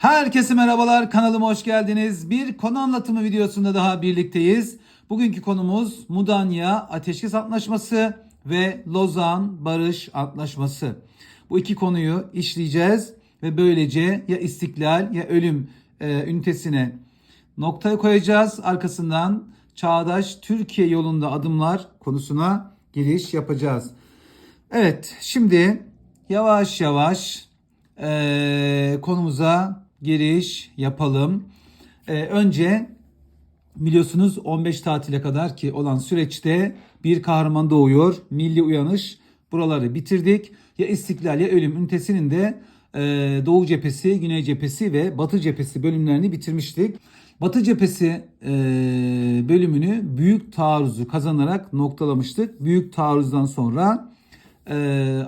Herkese merhabalar kanalıma hoş geldiniz. Bir konu anlatımı videosunda daha birlikteyiz. Bugünkü konumuz Mudanya Ateşkes Antlaşması ve Lozan Barış Antlaşması. Bu iki konuyu işleyeceğiz ve böylece ya istiklal ya ölüm e, ünitesine noktaya koyacağız. Arkasından Çağdaş Türkiye yolunda adımlar konusuna giriş yapacağız. Evet şimdi yavaş yavaş eee, konumuza giriş yapalım. Eee, önce biliyorsunuz 15 tatile kadar ki olan süreçte bir kahraman doğuyor. Milli uyanış buraları bitirdik. Ya istiklal ya ölüm ünitesinin de eee, Doğu cephesi, Güney cephesi ve Batı cephesi bölümlerini bitirmiştik. Batı cephesi eee, bölümünü büyük taarruzu kazanarak noktalamıştık. Büyük taarruzdan sonra e,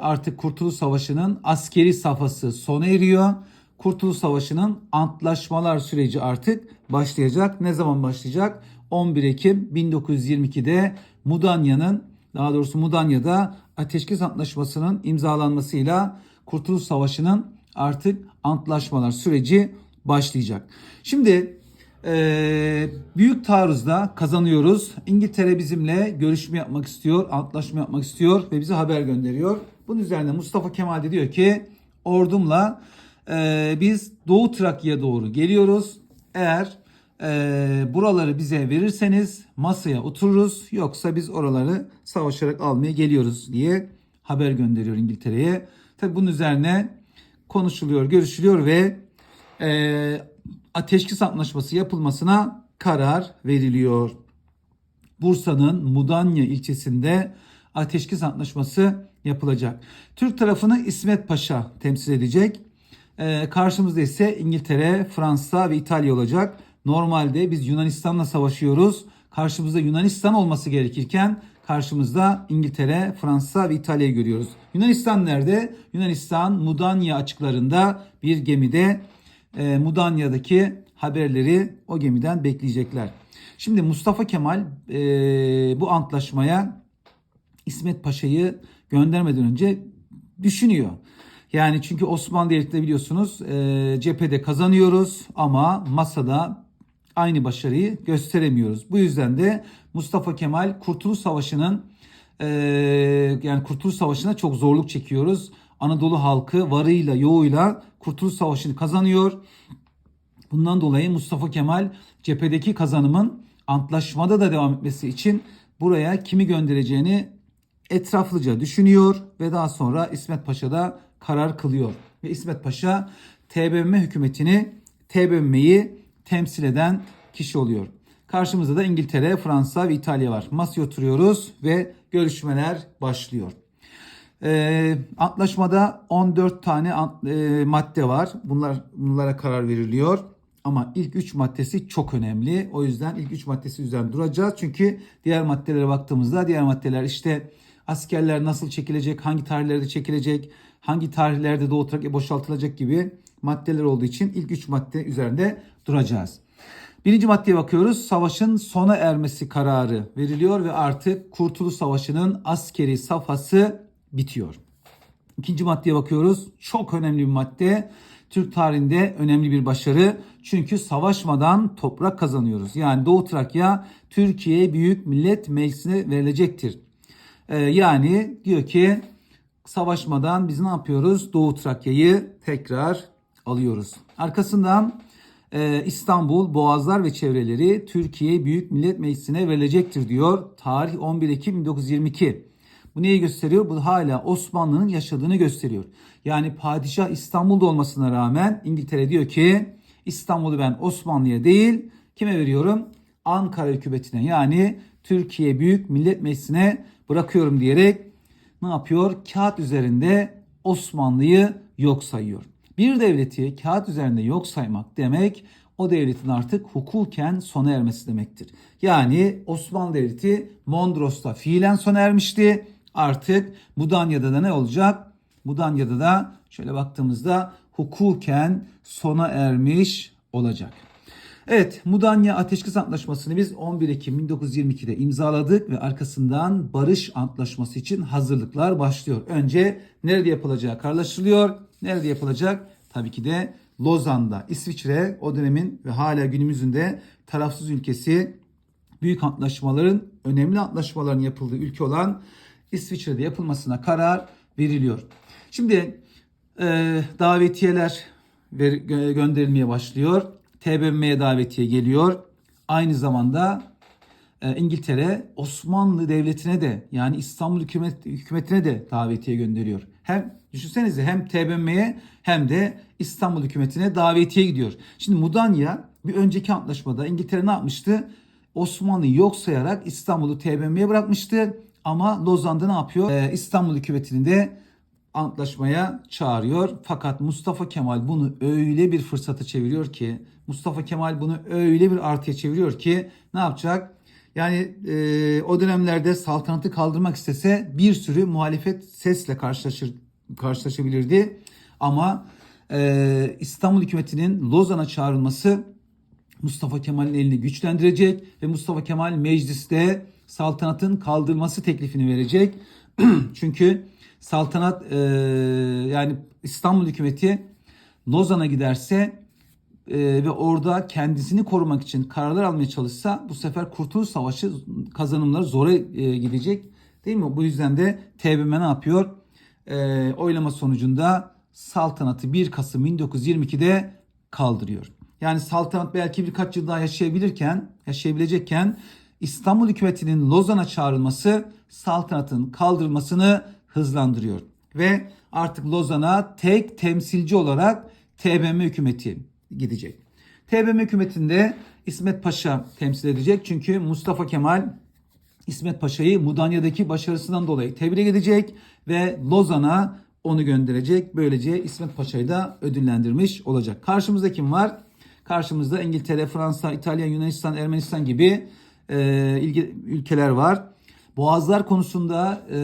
artık Kurtuluş Savaşı'nın askeri safhası sona eriyor. Kurtuluş Savaşı'nın antlaşmalar süreci artık başlayacak. Ne zaman başlayacak? 11 Ekim 1922'de Mudanya'nın daha doğrusu Mudanya'da Ateşkes Antlaşması'nın imzalanmasıyla Kurtuluş Savaşı'nın artık antlaşmalar süreci başlayacak. Şimdi ee, büyük taarruzda kazanıyoruz. İngiltere bizimle görüşme yapmak istiyor, antlaşma yapmak istiyor ve bize haber gönderiyor. Bunun üzerine Mustafa Kemal de diyor ki ordumla e, biz Doğu Trakya'ya doğru geliyoruz. Eğer e, buraları bize verirseniz masaya otururuz yoksa biz oraları savaşarak almaya geliyoruz diye haber gönderiyor İngiltere'ye. Tabi bunun üzerine konuşuluyor, görüşülüyor ve e, ateşkes antlaşması yapılmasına karar veriliyor. Bursa'nın Mudanya ilçesinde ateşkes antlaşması yapılacak. Türk tarafını İsmet Paşa temsil edecek. Ee, karşımızda ise İngiltere, Fransa ve İtalya olacak. Normalde biz Yunanistan'la savaşıyoruz. Karşımızda Yunanistan olması gerekirken karşımızda İngiltere, Fransa ve İtalya'yı görüyoruz. Yunanistan nerede? Yunanistan Mudanya açıklarında bir gemide e, Mudanya'daki haberleri o gemiden bekleyecekler. Şimdi Mustafa Kemal e, bu antlaşmaya İsmet Paşa'yı göndermeden önce düşünüyor. Yani çünkü Osmanlı Devleti'nde biliyorsunuz e, cephede kazanıyoruz ama masada aynı başarıyı gösteremiyoruz. Bu yüzden de Mustafa Kemal Kurtuluş Savaşı'nın e, yani Kurtuluş Savaşı'na çok zorluk çekiyoruz. Anadolu halkı varıyla yoğuyla Kurtuluş Savaşı'nı kazanıyor. Bundan dolayı Mustafa Kemal cephedeki kazanımın antlaşmada da devam etmesi için buraya kimi göndereceğini etraflıca düşünüyor ve daha sonra İsmet Paşa da karar kılıyor. Ve İsmet Paşa TBMM hükümetini, TBMM'yi temsil eden kişi oluyor. Karşımızda da İngiltere, Fransa ve İtalya var. Masaya oturuyoruz ve görüşmeler başlıyor. E, antlaşmada 14 tane ant- e, madde var. Bunlar bunlara karar veriliyor. Ama ilk 3 maddesi çok önemli. O yüzden ilk 3 maddesi üzerinde duracağız. Çünkü diğer maddelere baktığımızda diğer maddeler işte askerler nasıl çekilecek, hangi tarihlerde çekilecek, hangi tarihlerde Doğu Trakya boşaltılacak gibi maddeler olduğu için ilk 3 madde üzerinde duracağız. Birinci maddeye bakıyoruz. Savaşın sona ermesi kararı veriliyor ve artık Kurtuluş Savaşı'nın askeri safhası bitiyor. İkinci maddeye bakıyoruz. Çok önemli bir madde. Türk tarihinde önemli bir başarı. Çünkü savaşmadan toprak kazanıyoruz. Yani Doğu Trakya Türkiye Büyük Millet Meclisi'ne verilecektir. Ee, yani diyor ki savaşmadan biz ne yapıyoruz? Doğu Trakya'yı tekrar alıyoruz. Arkasından e, İstanbul, Boğazlar ve çevreleri Türkiye Büyük Millet Meclisi'ne verilecektir diyor. Tarih 11 Ekim 1922. Bu neyi gösteriyor? Bu hala Osmanlı'nın yaşadığını gösteriyor. Yani padişah İstanbul'da olmasına rağmen İngiltere diyor ki İstanbul'u ben Osmanlı'ya değil kime veriyorum? Ankara hükümetine yani Türkiye Büyük Millet Meclisi'ne bırakıyorum diyerek ne yapıyor? Kağıt üzerinde Osmanlı'yı yok sayıyor. Bir devleti kağıt üzerinde yok saymak demek o devletin artık hukuken sona ermesi demektir. Yani Osmanlı Devleti Mondros'ta fiilen sona ermişti. Artık Mudanya'da da ne olacak? Mudanya'da da şöyle baktığımızda hukuken sona ermiş olacak. Evet, Mudanya Ateşkes Antlaşması'nı biz 11 Ekim 1922'de imzaladık ve arkasından barış antlaşması için hazırlıklar başlıyor. Önce nerede yapılacağı kararlaştırılıyor. Nerede yapılacak? Tabii ki de Lozan'da İsviçre o dönemin ve hala günümüzün de tarafsız ülkesi büyük antlaşmaların, önemli antlaşmaların yapıldığı ülke olan İsviçre'de yapılmasına karar veriliyor. Şimdi e, davetiyeler ver, gö- gönderilmeye başlıyor. TBMM'ye davetiye geliyor. Aynı zamanda e, İngiltere Osmanlı Devleti'ne de yani İstanbul hükümet, hükümetine de davetiye gönderiyor. Hem düşünsenize hem TBMM'ye hem de İstanbul hükümetine davetiye gidiyor. Şimdi Mudanya bir önceki antlaşmada İngiltere ne yapmıştı? Osmanlı'yı yok sayarak İstanbul'u TBMM'ye bırakmıştı. Ama Lozan'da ne yapıyor? E, İstanbul hükümetini de antlaşmaya çağırıyor. Fakat Mustafa Kemal bunu öyle bir fırsata çeviriyor ki Mustafa Kemal bunu öyle bir artıya çeviriyor ki ne yapacak? Yani e, o dönemlerde saltanatı kaldırmak istese bir sürü muhalefet sesle karşılaşır karşılaşabilirdi. Ama e, İstanbul hükümetinin Lozan'a çağrılması Mustafa Kemal'in elini güçlendirecek ve Mustafa Kemal mecliste saltanatın kaldırılması teklifini verecek. Çünkü saltanat e, yani İstanbul hükümeti Lozan'a giderse e, ve orada kendisini korumak için kararlar almaya çalışsa bu sefer Kurtuluş Savaşı kazanımları zora e, gidecek. Değil mi? Bu yüzden de TBMM ne yapıyor? E, oylama sonucunda saltanatı 1 Kasım 1922'de kaldırıyor. Yani saltanat belki birkaç yıl daha yaşayabilirken, yaşayabilecekken İstanbul hükümetinin Lozan'a çağrılması saltanatın kaldırılmasını hızlandırıyor. Ve artık Lozan'a tek temsilci olarak TBMM hükümeti gidecek. TBMM hükümetinde İsmet Paşa temsil edecek. Çünkü Mustafa Kemal İsmet Paşa'yı Mudanya'daki başarısından dolayı tebrik edecek ve Lozan'a onu gönderecek. Böylece İsmet Paşa'yı da ödüllendirmiş olacak. Karşımızda kim var? Karşımızda İngiltere, Fransa, İtalya, Yunanistan, Ermenistan gibi e, ilgi, ülkeler var. Boğazlar konusunda e,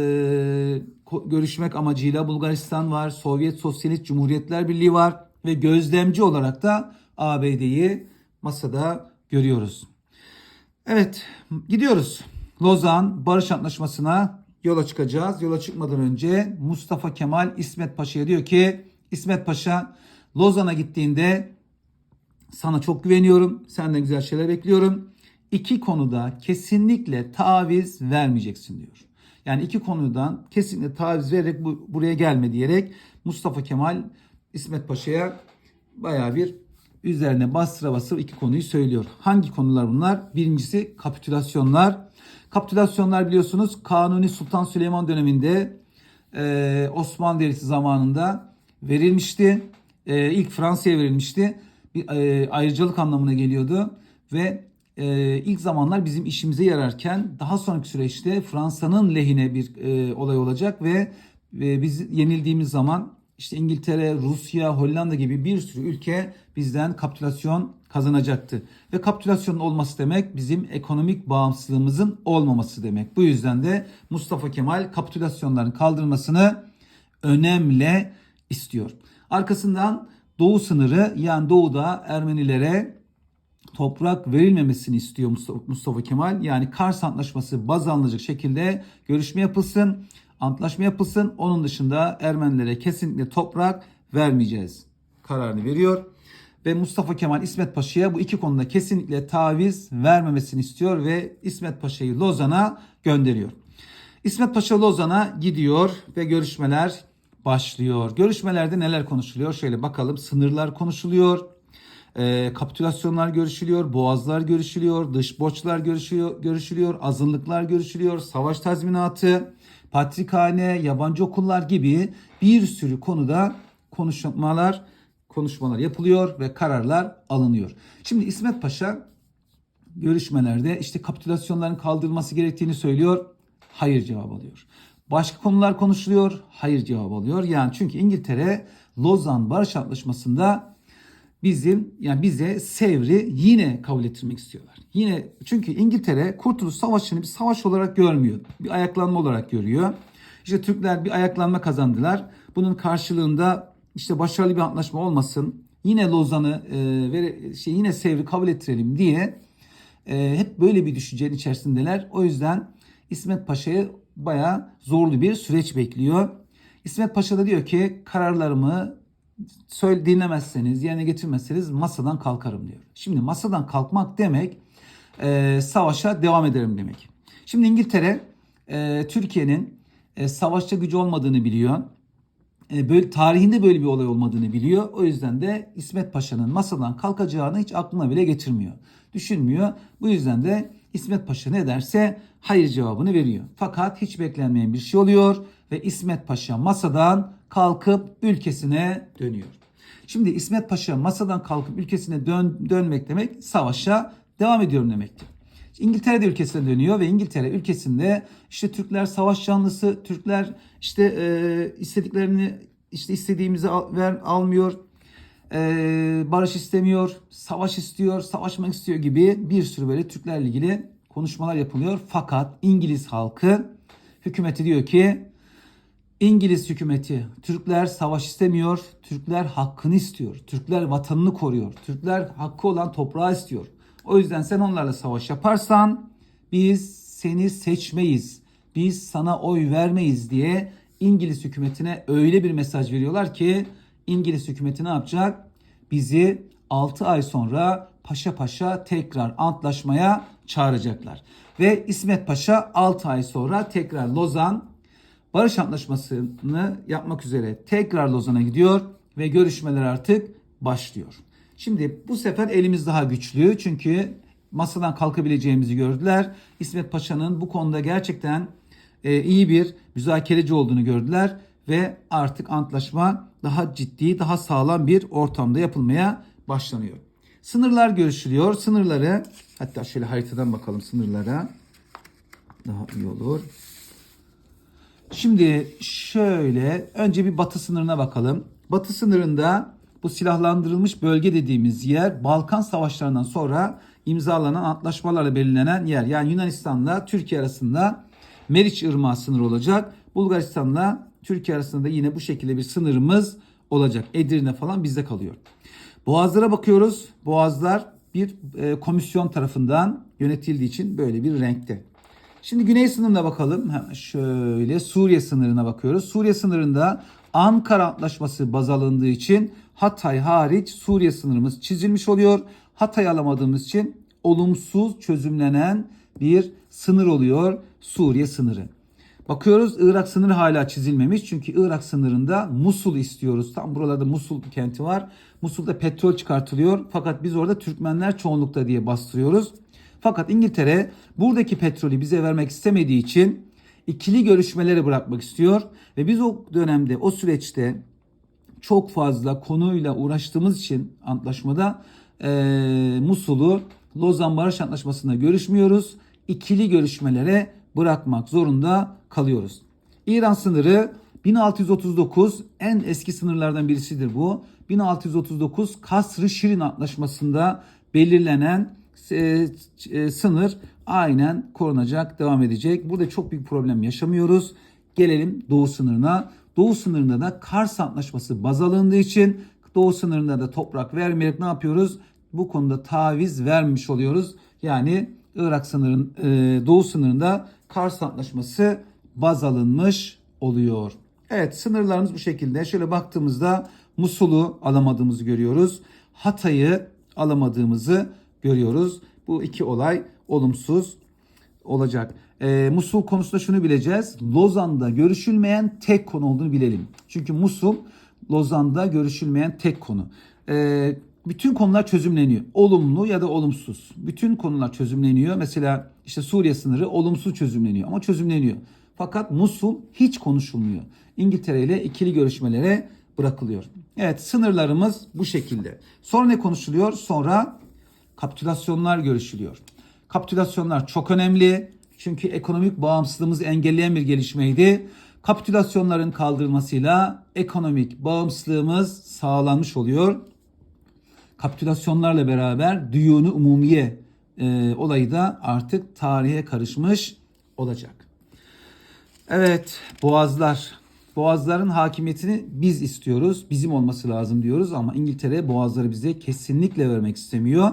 görüşmek amacıyla Bulgaristan var, Sovyet Sosyalist Cumhuriyetler Birliği var ve gözlemci olarak da ABD'yi masada görüyoruz. Evet gidiyoruz. Lozan Barış Antlaşması'na yola çıkacağız. Yola çıkmadan önce Mustafa Kemal İsmet Paşa'ya diyor ki İsmet Paşa Lozan'a gittiğinde sana çok güveniyorum. Senden güzel şeyler bekliyorum. İki konuda kesinlikle taviz vermeyeceksin diyor. Yani iki konudan kesinlikle taviz vererek bu, buraya gelme diyerek Mustafa Kemal İsmet Paşa'ya baya bir üzerine bastıra bastıra iki konuyu söylüyor. Hangi konular bunlar? Birincisi kapitülasyonlar. Kapitülasyonlar biliyorsunuz Kanuni Sultan Süleyman döneminde e, Osmanlı Devleti zamanında verilmişti. E, ilk Fransa'ya verilmişti. Bir e, ayrıcalık anlamına geliyordu ve e, ilk zamanlar bizim işimize yararken daha sonraki süreçte Fransa'nın lehine bir e, olay olacak ve e, biz yenildiğimiz zaman işte İngiltere, Rusya, Hollanda gibi bir sürü ülke bizden kapitülasyon kazanacaktı. Ve kapitülasyonun olması demek bizim ekonomik bağımsızlığımızın olmaması demek. Bu yüzden de Mustafa Kemal kapitülasyonların kaldırılmasını önemle istiyor. Arkasından Doğu sınırı yani Doğu'da Ermenilere toprak verilmemesini istiyor Mustafa, Kemal. Yani Kars Antlaşması baz alınacak şekilde görüşme yapılsın, antlaşma yapılsın. Onun dışında Ermenilere kesinlikle toprak vermeyeceğiz kararını veriyor. Ve Mustafa Kemal İsmet Paşa'ya bu iki konuda kesinlikle taviz vermemesini istiyor ve İsmet Paşa'yı Lozan'a gönderiyor. İsmet Paşa Lozan'a gidiyor ve görüşmeler başlıyor. Görüşmelerde neler konuşuluyor? Şöyle bakalım. Sınırlar konuşuluyor. E, kapitülasyonlar görüşülüyor, boğazlar görüşülüyor, dış borçlar görüşülüyor, görüşülüyor, azınlıklar görüşülüyor, savaş tazminatı, patrikhane, yabancı okullar gibi bir sürü konuda konuşmalar konuşmalar yapılıyor ve kararlar alınıyor. Şimdi İsmet Paşa görüşmelerde işte kapitülasyonların kaldırılması gerektiğini söylüyor. Hayır cevap alıyor. Başka konular konuşuluyor. Hayır cevap alıyor. Yani çünkü İngiltere Lozan Barış Antlaşması'nda bizim yani bize Sevr'i yine kabul ettirmek istiyorlar. Yine çünkü İngiltere Kurtuluş Savaşı'nı bir savaş olarak görmüyor. Bir ayaklanma olarak görüyor. İşte Türkler bir ayaklanma kazandılar. Bunun karşılığında işte başarılı bir antlaşma olmasın. Yine Lozan'ı e, şey yine Sevr'i kabul ettirelim diye e, hep böyle bir düşüncenin içerisindeler. O yüzden İsmet Paşa'yı bayağı zorlu bir süreç bekliyor. İsmet Paşa da diyor ki kararlarımı söyle, dinlemezseniz, yerine getirmezseniz masadan kalkarım diyor. Şimdi masadan kalkmak demek e, savaşa devam ederim demek. Şimdi İngiltere e, Türkiye'nin e, savaşçı gücü olmadığını biliyor. E, böyle tarihinde böyle bir olay olmadığını biliyor. O yüzden de İsmet Paşa'nın masadan kalkacağını hiç aklına bile getirmiyor. Düşünmüyor. Bu yüzden de İsmet Paşa ne derse hayır cevabını veriyor. Fakat hiç beklenmeyen bir şey oluyor ve İsmet Paşa masadan kalkıp ülkesine dönüyor. Şimdi İsmet Paşa masadan kalkıp ülkesine dön, dönmek demek savaşa devam ediyorum demektir. İngiltere de ülkesine dönüyor ve İngiltere ülkesinde işte Türkler savaş canlısı, Türkler işte e, istediklerini işte istediğimizi al, ver, almıyor, e, barış istemiyor, savaş istiyor, savaşmak istiyor gibi bir sürü böyle Türklerle ilgili konuşmalar yapılıyor. Fakat İngiliz halkı hükümeti diyor ki İngiliz hükümeti Türkler savaş istemiyor, Türkler hakkını istiyor, Türkler vatanını koruyor, Türkler hakkı olan toprağı istiyor. O yüzden sen onlarla savaş yaparsan biz seni seçmeyiz, biz sana oy vermeyiz diye İngiliz hükümetine öyle bir mesaj veriyorlar ki İngiliz hükümeti ne yapacak? Bizi 6 ay sonra paşa paşa tekrar antlaşmaya çağıracaklar. Ve İsmet Paşa 6 ay sonra tekrar Lozan barış antlaşmasını yapmak üzere tekrar Lozan'a gidiyor ve görüşmeler artık başlıyor. Şimdi bu sefer elimiz daha güçlü çünkü masadan kalkabileceğimizi gördüler. İsmet Paşa'nın bu konuda gerçekten e, iyi bir müzakereci olduğunu gördüler ve artık antlaşma daha ciddi, daha sağlam bir ortamda yapılmaya başlanıyor. Sınırlar görüşülüyor. Sınırları hatta şöyle haritadan bakalım sınırlara. Daha iyi olur. Şimdi şöyle önce bir batı sınırına bakalım. Batı sınırında bu silahlandırılmış bölge dediğimiz yer Balkan savaşlarından sonra imzalanan antlaşmalarla belirlenen yer. Yani Yunanistan'la Türkiye arasında Meriç Irmağı sınırı olacak. Bulgaristan'la Türkiye arasında da yine bu şekilde bir sınırımız olacak. Edirne falan bizde kalıyor. Boğazlara bakıyoruz. Boğazlar bir e, komisyon tarafından yönetildiği için böyle bir renkte. Şimdi güney sınırına bakalım. Şöyle Suriye sınırına bakıyoruz. Suriye sınırında Ankara Antlaşması baz alındığı için Hatay hariç Suriye sınırımız çizilmiş oluyor. Hatay alamadığımız için olumsuz çözümlenen bir sınır oluyor Suriye sınırı. Bakıyoruz Irak sınırı hala çizilmemiş. Çünkü Irak sınırında Musul istiyoruz. Tam buralarda Musul kenti var. Musul'da petrol çıkartılıyor. Fakat biz orada Türkmenler çoğunlukta diye bastırıyoruz. Fakat İngiltere buradaki petrolü bize vermek istemediği için ikili görüşmeleri bırakmak istiyor. Ve biz o dönemde, o süreçte çok fazla konuyla uğraştığımız için antlaşmada e, Musul'u Lozan Barış Antlaşması'nda görüşmüyoruz. İkili görüşmelere bırakmak zorunda kalıyoruz. İran sınırı 1639 en eski sınırlardan birisidir bu. 1639 Kasr-ı Şirin Antlaşması'nda belirlenen sınır aynen korunacak, devam edecek. Burada çok büyük problem yaşamıyoruz. Gelelim doğu sınırına. Doğu sınırında da Kars Antlaşması baz alındığı için doğu sınırında da toprak vermeyerek ne yapıyoruz? Bu konuda taviz vermiş oluyoruz. Yani Irak sınırın e, doğu sınırında Kars Antlaşması baz alınmış oluyor. Evet sınırlarımız bu şekilde. Şöyle baktığımızda Musul'u alamadığımızı görüyoruz. Hatay'ı alamadığımızı görüyoruz. Bu iki olay olumsuz olacak. E, Musul konusunda şunu bileceğiz. Lozan'da görüşülmeyen tek konu olduğunu bilelim. Çünkü Musul Lozan'da görüşülmeyen tek konu. E, bütün konular çözümleniyor. Olumlu ya da olumsuz. Bütün konular çözümleniyor. Mesela işte Suriye sınırı olumsuz çözümleniyor ama çözümleniyor. Fakat Musul hiç konuşulmuyor. İngiltere ile ikili görüşmelere bırakılıyor. Evet sınırlarımız bu şekilde. Sonra ne konuşuluyor? Sonra kapitülasyonlar görüşülüyor. Kapitülasyonlar çok önemli. Çünkü ekonomik bağımsızlığımızı engelleyen bir gelişmeydi. Kapitülasyonların kaldırılmasıyla ekonomik bağımsızlığımız sağlanmış oluyor. Kapitülasyonlarla beraber Düyunu Umumiye e, olayı da artık tarihe karışmış olacak. Evet, boğazlar. Boğazların hakimiyetini biz istiyoruz. Bizim olması lazım diyoruz ama İngiltere boğazları bize kesinlikle vermek istemiyor.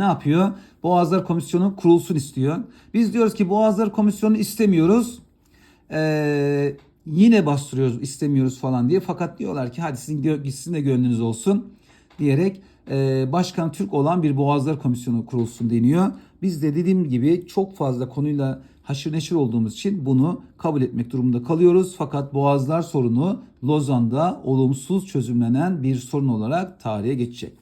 Ne yapıyor? Boğazlar Komisyonu kurulsun istiyor. Biz diyoruz ki Boğazlar Komisyonu istemiyoruz. Ee, yine bastırıyoruz istemiyoruz falan diye. Fakat diyorlar ki hadi sizin, sizin de gönlünüz olsun diyerek e, Başkan Türk olan bir Boğazlar Komisyonu kurulsun deniyor. Biz de dediğim gibi çok fazla konuyla haşır neşir olduğumuz için bunu kabul etmek durumunda kalıyoruz. Fakat Boğazlar sorunu Lozan'da olumsuz çözümlenen bir sorun olarak tarihe geçecek.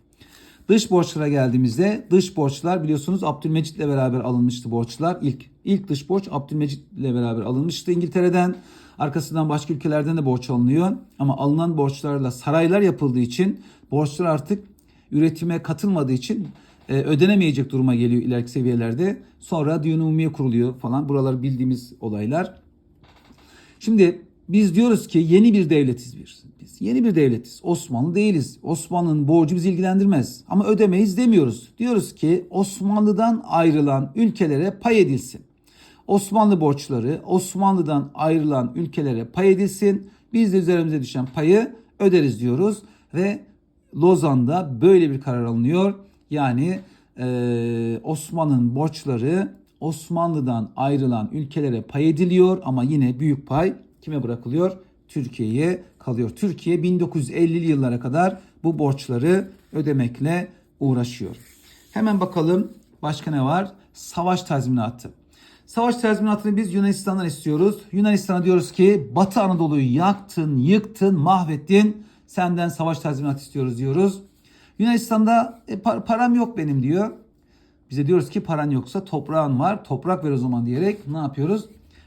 Dış borçlara geldiğimizde dış borçlar biliyorsunuz Abdülmecit'le beraber alınmıştı borçlar. İlk ilk dış borç Abdülmecit'le beraber alınmıştı İngiltere'den. Arkasından başka ülkelerden de borç alınıyor. Ama alınan borçlarla saraylar yapıldığı için borçlar artık üretime katılmadığı için e, ödenemeyecek duruma geliyor ileriki seviyelerde. Sonra umumiye kuruluyor falan. Buralar bildiğimiz olaylar. Şimdi biz diyoruz ki yeni bir devletiz biz. Biz yeni bir devletiz. Osmanlı değiliz. Osmanlı'nın borcu bizi ilgilendirmez. Ama ödemeyiz demiyoruz. Diyoruz ki Osmanlı'dan ayrılan ülkelere pay edilsin. Osmanlı borçları Osmanlı'dan ayrılan ülkelere pay edilsin. Biz de üzerimize düşen payı öderiz diyoruz ve Lozan'da böyle bir karar alınıyor. Yani eee Osman'ın borçları Osmanlı'dan ayrılan ülkelere pay ediliyor ama yine büyük pay kime bırakılıyor? Türkiye'ye kalıyor. Türkiye 1950'li yıllara kadar bu borçları ödemekle uğraşıyor. Hemen bakalım başka ne var? Savaş tazminatı. Savaş tazminatını biz Yunanistan'dan istiyoruz. Yunanistan'a diyoruz ki Batı Anadolu'yu yaktın, yıktın, mahvettin. Senden savaş tazminatı istiyoruz diyoruz. Yunanistan'da "E, par- param yok benim diyor. Bize diyoruz ki paran yoksa toprağın var. Toprak ver o zaman diyerek ne yapıyoruz?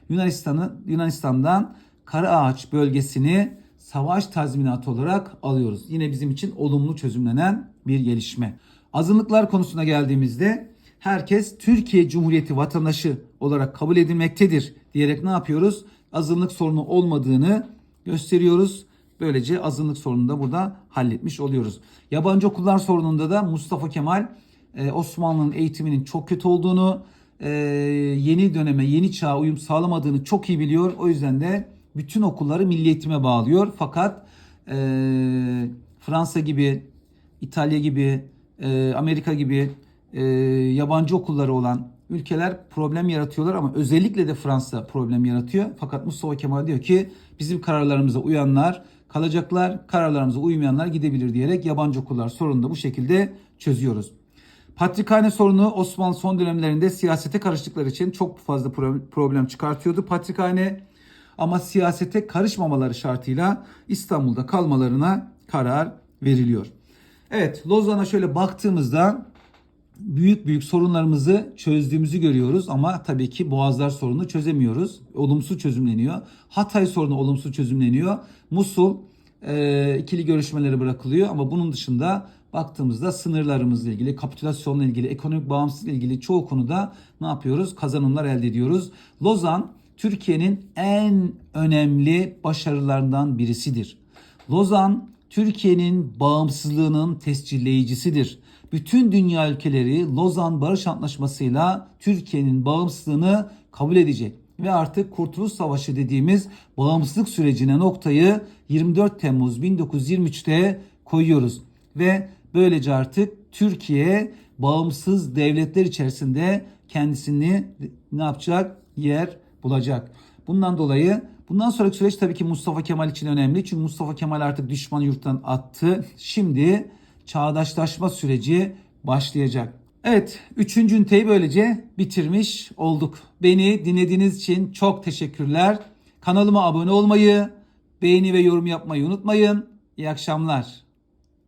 Yunanistan'ı Yunanistan'dan Karaağaç bölgesini savaş tazminatı olarak alıyoruz. Yine bizim için olumlu çözümlenen bir gelişme. Azınlıklar konusuna geldiğimizde herkes Türkiye Cumhuriyeti vatandaşı olarak kabul edilmektedir diyerek ne yapıyoruz? Azınlık sorunu olmadığını gösteriyoruz. Böylece azınlık sorununu da burada halletmiş oluyoruz. Yabancı okullar sorununda da Mustafa Kemal e, Osmanlı'nın eğitiminin çok kötü olduğunu, e, yeni döneme, yeni çağa uyum sağlamadığını çok iyi biliyor. O yüzden de bütün okulları milli eğitime bağlıyor. Fakat e, Fransa gibi, İtalya gibi, e, Amerika gibi e, yabancı okulları olan ülkeler problem yaratıyorlar ama özellikle de Fransa problem yaratıyor. Fakat Mustafa Kemal diyor ki bizim kararlarımıza uyanlar kalacaklar, kararlarımıza uymayanlar gidebilir diyerek yabancı okullar sorununu da bu şekilde çözüyoruz. Patrikhane sorunu Osmanlı son dönemlerinde siyasete karıştıkları için çok fazla pro- problem çıkartıyordu. Patrikhane ama siyasete karışmamaları şartıyla İstanbul'da kalmalarına karar veriliyor. Evet Lozan'a şöyle baktığımızda büyük büyük sorunlarımızı çözdüğümüzü görüyoruz ama tabii ki Boğazlar sorununu çözemiyoruz. Olumsuz çözümleniyor. Hatay sorunu olumsuz çözümleniyor. Musul e, ikili görüşmeleri bırakılıyor ama bunun dışında baktığımızda sınırlarımızla ilgili, kapitülasyonla ilgili, ekonomik bağımsızlıkla ilgili çoğu konuda ne yapıyoruz? Kazanımlar elde ediyoruz. Lozan Türkiye'nin en önemli başarılarından birisidir. Lozan Türkiye'nin bağımsızlığının tescilleyicisidir. Bütün dünya ülkeleri Lozan Barış Antlaşması'yla Türkiye'nin bağımsızlığını kabul edecek ve artık Kurtuluş Savaşı dediğimiz bağımsızlık sürecine noktayı 24 Temmuz 1923'te koyuyoruz ve böylece artık Türkiye bağımsız devletler içerisinde kendisini ne yapacak? Yer bulacak. Bundan dolayı bundan sonraki süreç tabii ki Mustafa Kemal için önemli. Çünkü Mustafa Kemal artık düşmanı yurttan attı. Şimdi çağdaşlaşma süreci başlayacak. Evet, üçüncü üniteyi böylece bitirmiş olduk. Beni dinlediğiniz için çok teşekkürler. Kanalıma abone olmayı, beğeni ve yorum yapmayı unutmayın. İyi akşamlar.